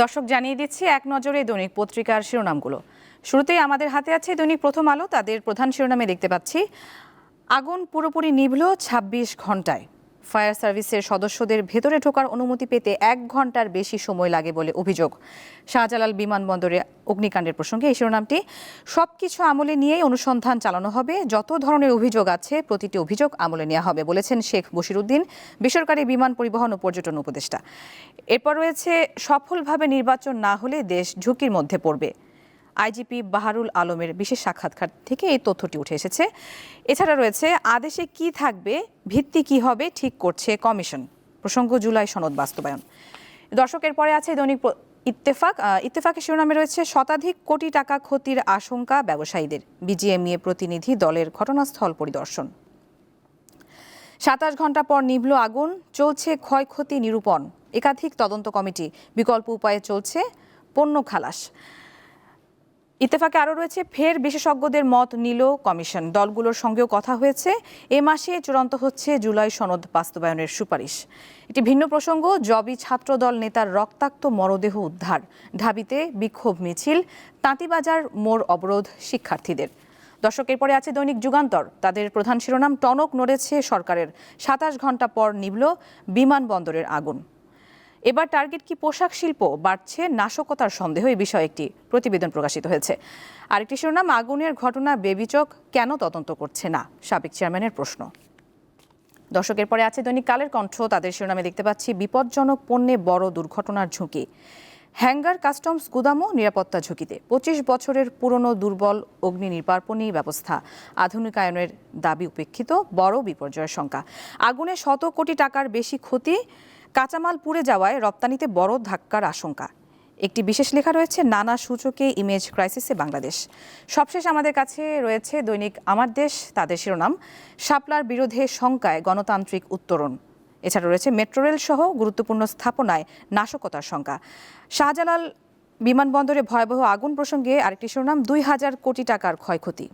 দর্শক, জানিয়ে দিচ্ছি এক নজরে দৈনিক পত্রিকার শিরোনামগুলো। শুরুতেই আমাদের হাতে আছে দৈনিক প্রথম আলো, তাদের প্রধান শিরোনামে দেখতে পাচ্ছি। আগুন পুরোপুরি নিভল ২৬ ঘন্টায় ফায়ার সার্ভিসের সদস্যদের ভেতরে ঢোকার অনুমতি পেতে এক ঘণ্টার বেশি সময় লাগে বলে অভিযোগ। শাহজালাল বিমানবন্দরে অগ্নিকাণ্ডের প্রসঙ্গে এই শিরোনামটি সব কিছু আমলে নিয়েই অনুসন্ধান চালানো হবে, যত ধরনের অভিযোগ আছে প্রতিটি অভিযোগ আমলে নেওয়া হবে, বলেছেন শেখ বশিরুদ্দিন, বেসরকারি বিমান পরিবহন ও পর্যটন উপদেষ্টা। এরপর রয়েছে, সফলভাবে নির্বাচন না হলে দেশ ঝুঁকির মধ্যে পড়বে। আইজিপি বাহারুল আলমের বিশেষ সাক্ষাৎকার থেকে এই তথ্যটি উঠে এসেছে। এছাড়া রয়েছে, আদেশে কি থাকবে, ভিত্তি কি হবে, ঠিক করছে কমিশন। প্রসঙ্গ, জুলাই সনদ বাস্তবায়ন। দর্শকের পরে আছে দৈনিক ইত্তেফাক। ইত্তেফাকের শিরোনামে রয়েছে, শতাধিক কোটি টাকা ক্ষতির আশঙ্কা ব্যবসায়ীদের। বিজিএমইএ প্রতিনিধি দলের ঘটনাস্থল পরিদর্শন। সাতাশ ঘণ্টা পর নিভল আগুন, চলছে ক্ষয়ক্ষতি নিরূপণ। একাধিক তদন্ত কমিটি, বিকল্প উপায়ে চলছে পণ্য খালাস। ইত্তেফাকে আরও রয়েছে, ফের বিশেষজ্ঞদের মত নিল কমিশন। দলগুলোর সঙ্গেও কথা হয়েছে, এ মাসে চূড়ান্ত হচ্ছে জুলাই সনদ বাস্তবায়নের সুপারিশ। এটি ভিন্ন প্রসঙ্গ, জবি ছাত্রদল নেতার রক্তাক্ত মরদেহ উদ্ধার, ঢাবিতে বিক্ষোভ মিছিল, তাঁতিবাজার মোড় অবরোধ শিক্ষার্থীদের। দর্শকের পরে আছে দৈনিক যুগান্তর। তাদের প্রধান শিরোনাম, টনক নড়েছে সরকারের। সাতাশ ঘণ্টা পর নিভল বিমানবন্দরের আগুন। এবার টার্গেট কি পোশাক শিল্প বাড়ছে? নাশকতার সন্দেহ, এই বিষয়ে একটি প্রতিবেদন প্রকাশিত হয়েছে। আরেকটি শিরোনাম, আগুনের ঘটনা বেবিচক কেন তদন্ত করছে না? সাবেক চেয়ারম্যানের প্রশ্ন। দর্শকের পরে আছে দৈনিক কালের কণ্ঠ। তাদের শিরোনামে দেখতে পাচ্ছি, বিপজ্জনক পণ্যে বড় দুর্ঘটনার ঝুঁকি। হ্যাঙ্গার, কাস্টমস, গুদামও নিরাপত্তা ঝুঁকিতে। পঁচিশ বছরের পুরনো দুর্বল অগ্নি নির্বাপনী ব্যবস্থা। আধুনিকায়নের দাবি উপেক্ষিত, বড় বিপর্যয়ের শঙ্কা আগুনে শত কোটি টাকার বেশি ক্ষতি কাঁচামাল পুড়ে যাওয়ায় রপ্তানিতে বড় ধাক্কার আশঙ্কা। একটি বিশেষ লেখা রয়েছে, নানা সূচকে ইমেজ ক্রাইসিসে বাংলাদেশ। সবশেষ আমাদের কাছে রয়েছে দৈনিক আমার দেশ, তাদের শিরোনাম, শাপলার বিরোধে শঙ্কায় গণতান্ত্রিক উত্তরণ। এছাড়া রয়েছে মেট্রো রেল সহ গুরুত্বপূর্ণ স্থাপনায় নাশকতার শঙ্কা। শাহজালাল বিমানবন্দরে ভয়াবহ আগুন প্রসঙ্গে আরেকটি শিরোনাম, দুই হাজার কোটি টাকার ক্ষয়ক্ষতি।